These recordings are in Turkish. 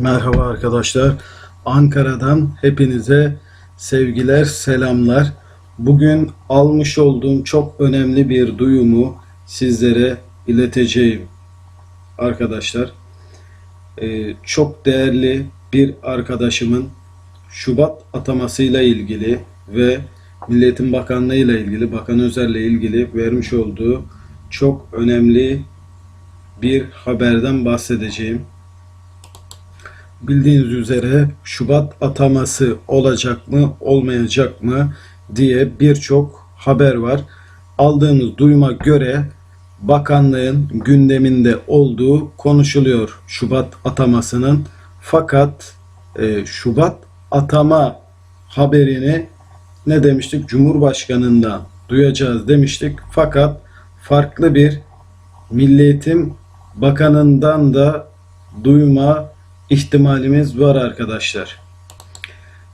Merhaba arkadaşlar. Ankara'dan hepinize sevgiler, selamlar. Bugün almış olduğum çok önemli bir duyumu sizlere ileteceğim arkadaşlar. Ee, çok değerli bir arkadaşımın Şubat atamasıyla ilgili ve Milletin Bakanlığı ile ilgili, Bakan Özer'le ilgili vermiş olduğu çok önemli bir haberden bahsedeceğim. Bildiğiniz üzere Şubat ataması olacak mı, olmayacak mı diye birçok haber var. Aldığımız duyuma göre bakanlığın gündeminde olduğu konuşuluyor Şubat atamasının. Fakat e, Şubat atama haberini ne demiştik? Cumhurbaşkanından duyacağız demiştik. Fakat farklı bir Milli Eğitim Bakanından da duyma ihtimalimiz var arkadaşlar.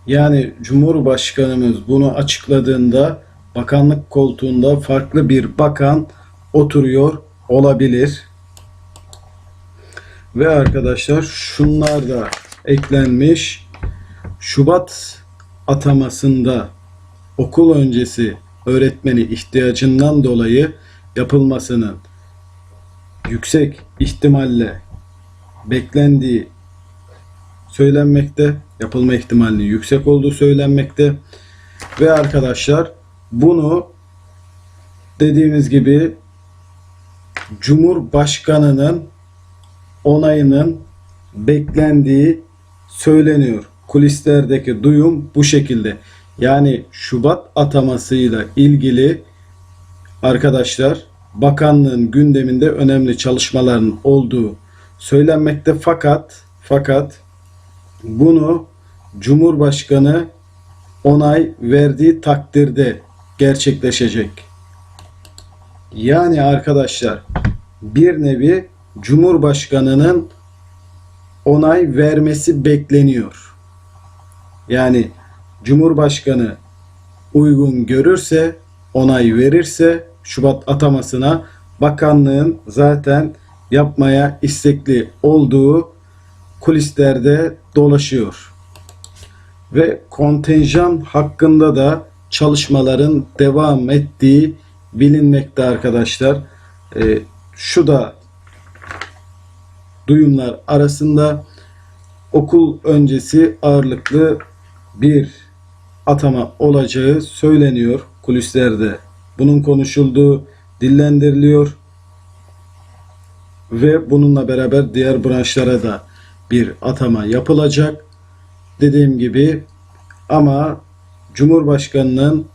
Yani Cumhurbaşkanımız bunu açıkladığında bakanlık koltuğunda farklı bir bakan oturuyor olabilir. Ve arkadaşlar şunlar da eklenmiş. Şubat atamasında okul öncesi öğretmeni ihtiyacından dolayı yapılmasının yüksek ihtimalle beklendiği söylenmekte. Yapılma ihtimalinin yüksek olduğu söylenmekte. Ve arkadaşlar bunu dediğimiz gibi Cumhurbaşkanının onayının beklendiği söyleniyor. Kulislerdeki duyum bu şekilde. Yani Şubat atamasıyla ilgili arkadaşlar bakanlığın gündeminde önemli çalışmaların olduğu söylenmekte fakat fakat bunu Cumhurbaşkanı onay verdiği takdirde gerçekleşecek. Yani arkadaşlar bir nevi Cumhurbaşkanının onay vermesi bekleniyor. Yani Cumhurbaşkanı uygun görürse, onay verirse Şubat atamasına bakanlığın zaten yapmaya istekli olduğu kulislerde dolaşıyor. Ve kontenjan hakkında da çalışmaların devam ettiği bilinmekte arkadaşlar. Ee, şu da duyumlar arasında okul öncesi ağırlıklı bir atama olacağı söyleniyor kulislerde. Bunun konuşulduğu dillendiriliyor ve bununla beraber diğer branşlara da bir atama yapılacak. Dediğim gibi ama Cumhurbaşkanının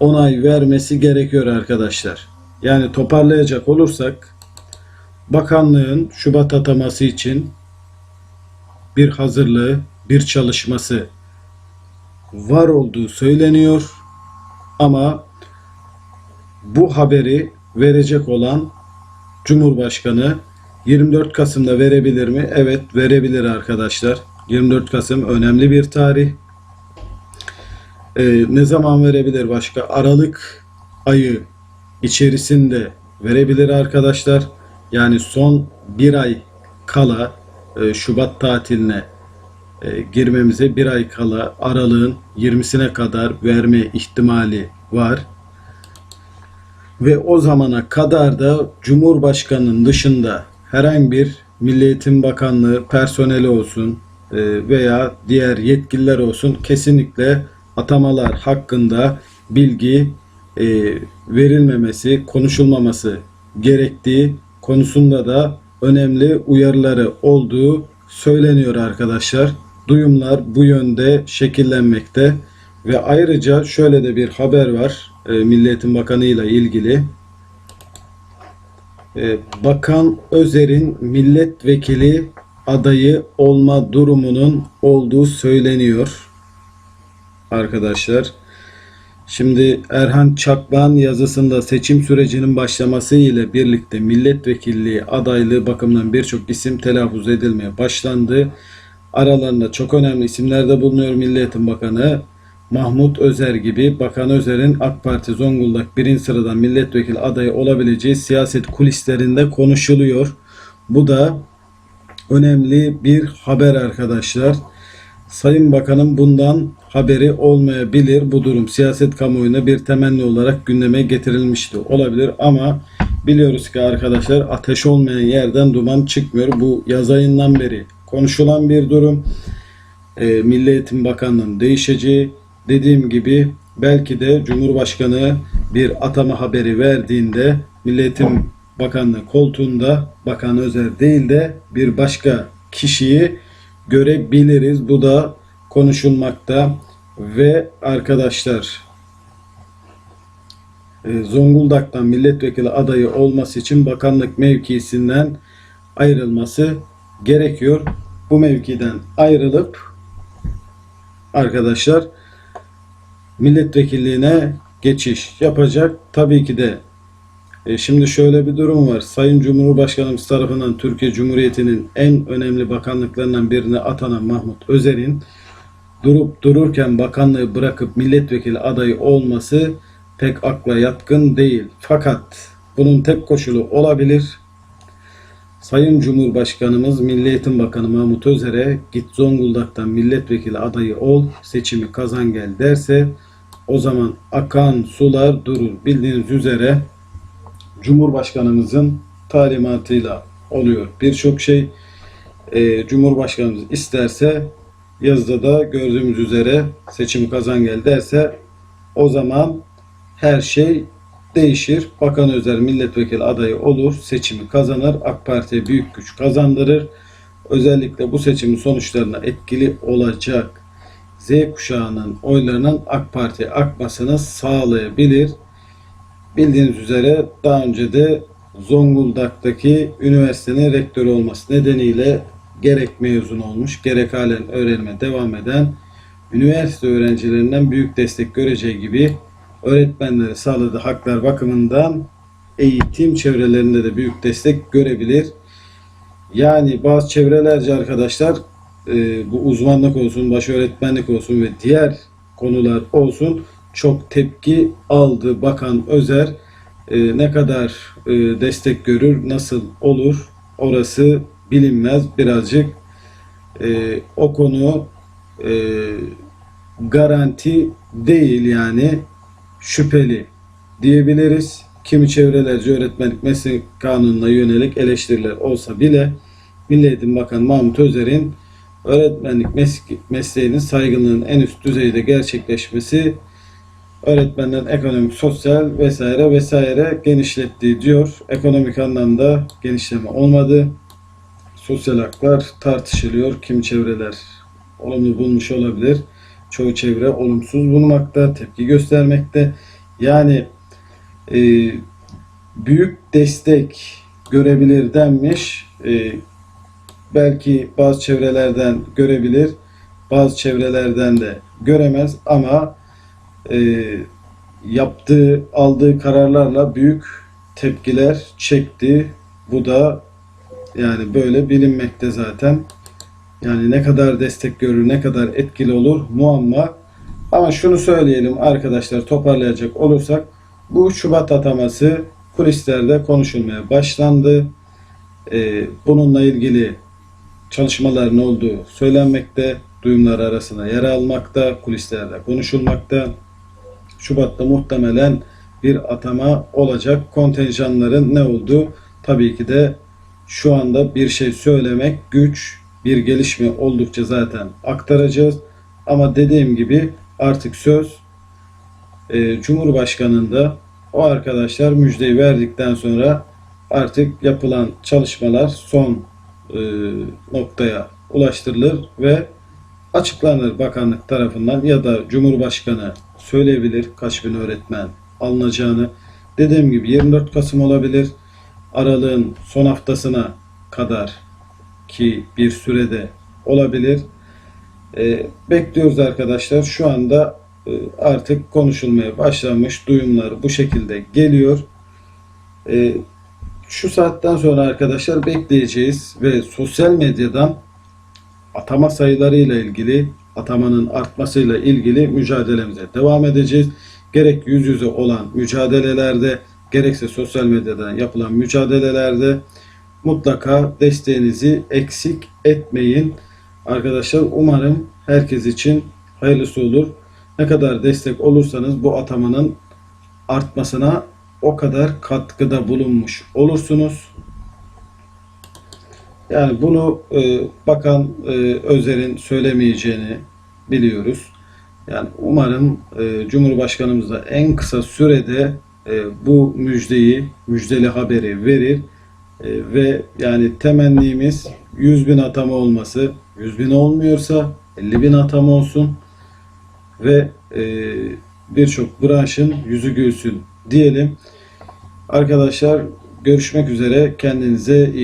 onay vermesi gerekiyor arkadaşlar. Yani toparlayacak olursak bakanlığın Şubat ataması için bir hazırlığı, bir çalışması var olduğu söyleniyor. Ama bu haberi verecek olan Cumhurbaşkanı 24 Kasım'da verebilir mi? Evet verebilir arkadaşlar. 24 Kasım önemli bir tarih. Ee, ne zaman verebilir başka? Aralık ayı içerisinde verebilir arkadaşlar. Yani son bir ay kala e, Şubat tatiline e, girmemize bir ay kala aralığın 20'sine kadar verme ihtimali var. Ve o zamana kadar da Cumhurbaşkanının dışında herhangi bir Milli Eğitim Bakanlığı personeli olsun e, veya diğer yetkililer olsun kesinlikle atamalar hakkında bilgi e, verilmemesi, konuşulmaması gerektiği konusunda da önemli uyarıları olduğu söyleniyor arkadaşlar. Duyumlar bu yönde şekillenmekte ve ayrıca şöyle de bir haber var e, Milli Eğitim Bakanı ile ilgili. E, Bakan Özer'in milletvekili adayı olma durumunun olduğu söyleniyor arkadaşlar. Şimdi Erhan Çakban yazısında seçim sürecinin başlaması ile birlikte milletvekilliği adaylığı bakımından birçok isim telaffuz edilmeye başlandı. Aralarında çok önemli isimler de bulunuyor Milli Eğitim Bakanı. Mahmut Özer gibi Bakan Özer'in AK Parti Zonguldak birinci sıradan milletvekili adayı olabileceği siyaset kulislerinde konuşuluyor. Bu da önemli bir haber arkadaşlar. Sayın Bakanım bundan haberi olmayabilir. Bu durum siyaset kamuoyuna bir temenni olarak gündeme getirilmişti. Olabilir ama biliyoruz ki arkadaşlar ateş olmayan yerden duman çıkmıyor. Bu yaz ayından beri konuşulan bir durum. E, Milli Eğitim Bakanlığı'nın değişeceği dediğim gibi belki de Cumhurbaşkanı bir atama haberi verdiğinde Milli Eğitim Bakanlığı koltuğunda Bakan Özer değil de bir başka kişiyi görebiliriz. Bu da konuşulmakta ve arkadaşlar e, Zonguldak'tan milletvekili adayı olması için bakanlık mevkisinden ayrılması gerekiyor. Bu mevkiden ayrılıp arkadaşlar milletvekilliğine geçiş yapacak. Tabii ki de e, şimdi şöyle bir durum var. Sayın Cumhurbaşkanımız tarafından Türkiye Cumhuriyeti'nin en önemli bakanlıklarından birine atanan Mahmut Özer'in durup dururken bakanlığı bırakıp milletvekili adayı olması pek akla yatkın değil. Fakat bunun tek koşulu olabilir. Sayın Cumhurbaşkanımız Milli Eğitim Bakanı Mahmut Özer'e git Zonguldak'tan milletvekili adayı ol, seçimi kazan gel derse o zaman akan sular durur. Bildiğiniz üzere Cumhurbaşkanımızın talimatıyla oluyor. Birçok şey e, Cumhurbaşkanımız isterse yazıda da gördüğümüz üzere seçimi kazan gel derse o zaman her şey değişir. Bakan Özer milletvekili adayı olur, seçimi kazanır, AK Parti'ye büyük güç kazandırır. Özellikle bu seçimin sonuçlarına etkili olacak Z kuşağının oylarının AK Parti'ye akmasını sağlayabilir. Bildiğiniz üzere daha önce de Zonguldak'taki üniversitenin rektörü olması nedeniyle gerek mezun olmuş gerek halen öğrenime devam eden üniversite öğrencilerinden büyük destek göreceği gibi öğretmenlere sağladığı haklar bakımından eğitim çevrelerinde de büyük destek görebilir. Yani bazı çevrelerce arkadaşlar e, bu uzmanlık olsun, baş öğretmenlik olsun ve diğer konular olsun çok tepki aldı Bakan Özer. E, ne kadar e, destek görür, nasıl olur orası bilinmez. Birazcık e, o konu e, garanti değil yani şüpheli diyebiliriz. Kimi çevrelerce öğretmenlik meslek kanununa yönelik eleştiriler olsa bile Milli Eğitim Bakanı Mahmut Özer'in öğretmenlik meslek- mesleğinin saygınlığının en üst düzeyde gerçekleşmesi öğretmenlerin ekonomik, sosyal vesaire vesaire genişlettiği diyor. Ekonomik anlamda genişleme olmadı. Sosyal haklar tartışılıyor. Kimi çevreler olumlu bulmuş olabilir. Çoğu çevre olumsuz bulmakta, tepki göstermekte. Yani e, büyük destek görebilir denmiş. E, belki bazı çevrelerden görebilir, bazı çevrelerden de göremez ama e, yaptığı, aldığı kararlarla büyük tepkiler çekti. Bu da yani böyle bilinmekte zaten. Yani ne kadar destek görür, ne kadar etkili olur muamma. Ama şunu söyleyelim arkadaşlar toparlayacak olursak bu Şubat ataması kulislerde konuşulmaya başlandı. Ee, bununla ilgili çalışmaların olduğu söylenmekte, duyumlar arasında yer almakta, kulislerde konuşulmakta. Şubat'ta muhtemelen bir atama olacak. Kontenjanların ne olduğu tabii ki de şu anda bir şey söylemek güç. Bir gelişme oldukça zaten aktaracağız. Ama dediğim gibi artık söz e, Cumhurbaşkanı'nda o arkadaşlar müjdeyi verdikten sonra artık yapılan çalışmalar son noktaya ulaştırılır ve açıklanır bakanlık tarafından ya da Cumhurbaşkanı söyleyebilir kaç bin öğretmen alınacağını. Dediğim gibi 24 Kasım olabilir. Aralığın son haftasına kadar ki bir sürede olabilir. E, bekliyoruz arkadaşlar. Şu anda e, artık konuşulmaya başlanmış duyumlar bu şekilde geliyor. E, şu saatten sonra arkadaşlar bekleyeceğiz ve sosyal medyadan atama sayılarıyla ilgili atamanın artmasıyla ilgili mücadelemize devam edeceğiz. Gerek yüz yüze olan mücadelelerde gerekse sosyal medyadan yapılan mücadelelerde mutlaka desteğinizi eksik etmeyin. Arkadaşlar umarım herkes için hayırlısı olur. Ne kadar destek olursanız bu atamanın artmasına o kadar katkıda bulunmuş olursunuz. Yani bunu e, Bakan e, Özer'in söylemeyeceğini biliyoruz. Yani umarım e, Cumhurbaşkanımız da en kısa sürede e, bu müjdeyi, müjdeli haberi verir. E, ve yani temennimiz 100 bin atama olması. 100 bin olmuyorsa 50 bin atama olsun. Ve e, birçok branşın yüzü gülsün diyelim. Arkadaşlar görüşmek üzere. Kendinize iyi